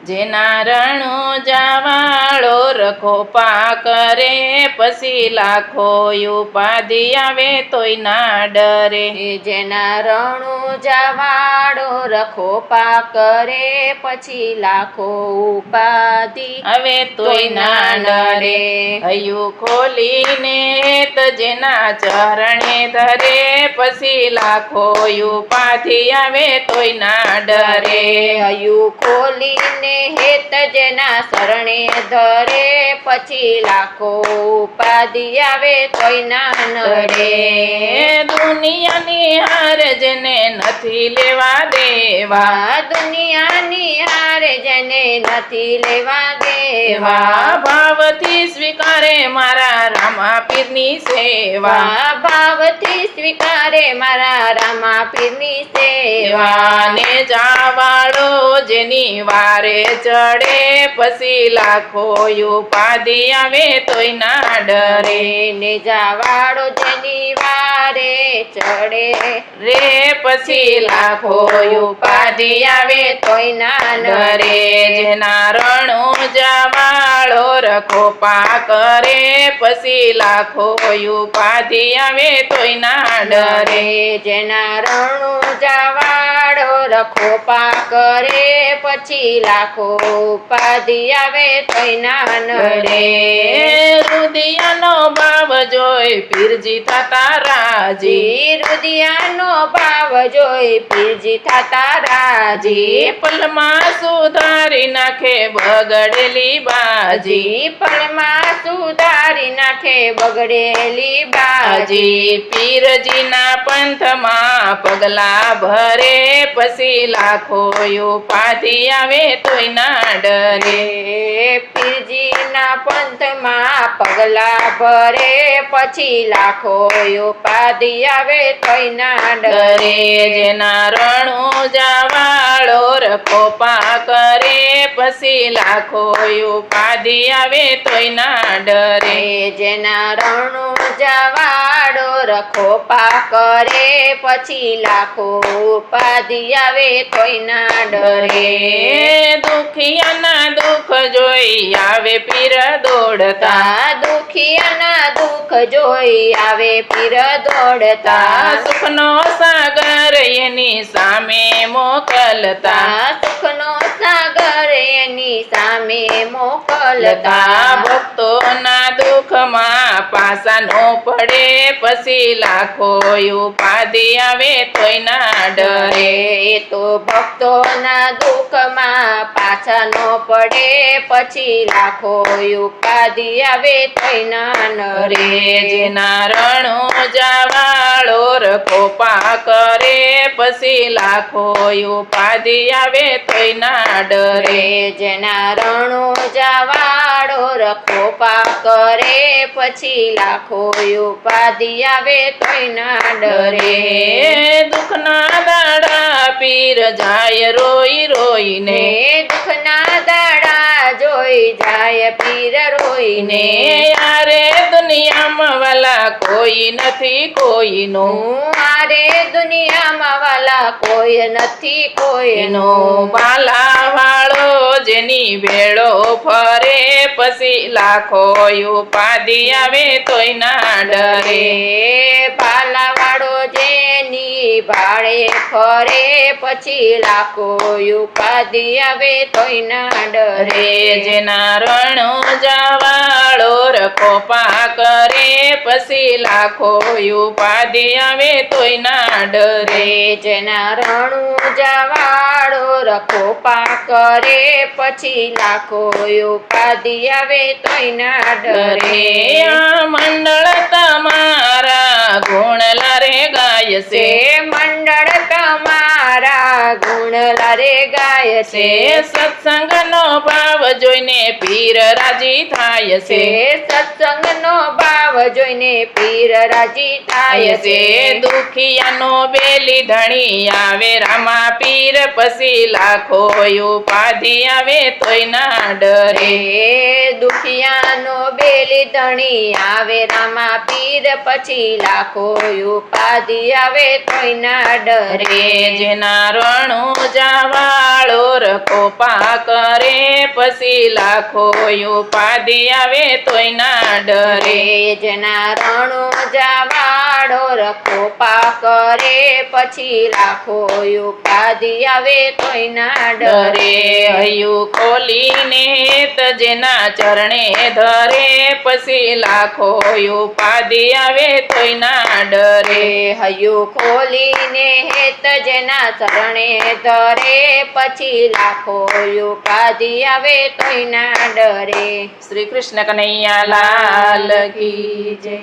જેના રણો જાવાળો રખો પા કરે પછી લાખો ઉપાધિ આવે તોય ના ડરે. જેના રણુ જવાડો રખો પા કરે પછી લાખો ઉપાધિ આવે તોય ના ડરે. હૈયું ખોલીને તો જેના ચરણે ધરે પછી લાખો ઉપાધિ આવે તોય ના ડરે. અયુ ખોલીને હેત જેના શરણે ધરે પછી લાખો ઉપાધિ આવે તોય ના નડે દુનિયાની હાર જેને નથી લેવા દેવા. દુનિયાની હાર જેને નથી લેવા દેવા. ભાવથી સ્વીકારે મારા રામા પીરની સેવા. ભાવથી સ્વીકારે મારા રામા પીરની સેવા. ને જાવાળો જેની વારે ચડે પછી લાખો ઉપાધિ આવે તોય ના ડરે. ને જાવાડો જેની વારે ચડે રે પછી લાખો ઉપાધિ આવે તોય ના ડરે. જેના રણ જવાળો રખો પા કરે પછી લાખો ઉપાધિ આવે તોય ના ડરે. જેના રણુ જવાડો રખો પા કરે પછી લાખો ઉપાધિ આવે તોય ના નડે રુદિયાનો ભાવ જોઈ પીરજી થતા રાજી. રુદિયાનો ભાવ જોઈ પીરજી થતા રાજી. પલમાં સુધારી નાખે બગડેલી બાજી. પલમાં સુધારી નાખે બગડેલી બાજી. પીરજીના પંથમાં પગલા ભરે પછી લાખો ઉપાધિ આવે તોય ના ડરે. પીરજીના પંથમાં પગલા ભરે પછી લાખો ઉપાધિ આવે તોય ના ડરે જેના રણું જાવાળો રખો પા કરે પછી લાખો ઉપાધિ આવે તોય ના ડરે જેના રણુ જવાડો રખો કરે પછી લાખો ઉપાધિ આવે તોય ના ડરે ડરે દુખિયાના દુઃખ જોઈ આવે પીર દોડતા. દુખિયાના દુઃખ જોઈ આવે પીર દોડતા. સુખનો સાગર એની સામે મોકલતા. સુખનો સાગર એની સામે મોકલતા. ભક્તોના દુઃખમાં પાસા નો પછી લાખો ઉપાધિ આવે તોય ના ડરે. તો ભક્તોના દુઃખમાં પાછા ન પડે, પછી લાખો ઉપાધિ આવે તોય ના નરે જેના રણો જાવાળો રખો પા કરે, પછી લાખો ઉપાધિ આવે તોય ના ડરે. જેના રણો જવાડો રખો પા કરે, પછી લાખો ઉપાધિ આવે તોય ના ડરે. દુઃખના દાડા પીર જાય રોઈ રોઈને. દુઃખના દાડા જોઈ જાય પીર રોઈને. યારે દુનિયામાં વાલા કોઈ નથી કોઈનું. આરે દુનિયામાં વાલા કોઈ નથી કોઈનો. બાલા વાળો જેની ભેળો ફરે પછી લાખો ઉપાધિ આવે તોય ના ડરે. રે પાલાવાળો જેની ભાડે ફરે પછી લાખો ઉપાધિ આવે તોય ના ડરે. જેના રણો જાવાળો રખો પા કરે પછી લાખો ઉપાધિ આવે તોય ના ડરે. જેના રણુ રખો પા કરે પછી લાખો ઉપાધિ આવે તોય ના ડરે. આ મંડળ તમારા ગુણ લારે ગાય છે મંડળ તમારા ગુણ લારે ગાય છે સત્સંગ સત્સંગનો જોઈને પીર રાજી થાય છે. સત્સંગનો ભાવ જોઈને પીર રાજી થાય છે. દુખિયાનો બેલી ધણી આવે રામા પીર પછી લાખો ઉપાધિ આવે તોય ના ડરે. દુખિયાનો બેલી ધણી આવે રામા પીર પછી લાખો ઉપાધિ આવે તોય ના ડરે. જેના રણુ જાવાળો રખો પા કરે પછી લાખો ઉપાધિ આવે તોય ના ડરે. જેના રણો જાવાડો રખો પા કરે પછી લાખો ઉપાધિ આવે તોય ના ડરે. હૈયું ખોલીને ત જેના ચરણે ધરે પછી લાખો ઉપાધિ આવે તોય ના ડરે. હયું ખોલીને જેના શરણે ધરે, પછી લાખો ઉપાધિ આવે તોય ના ડરે. શ્રી કૃષ્ણ કનૈયા લાલ કી જય.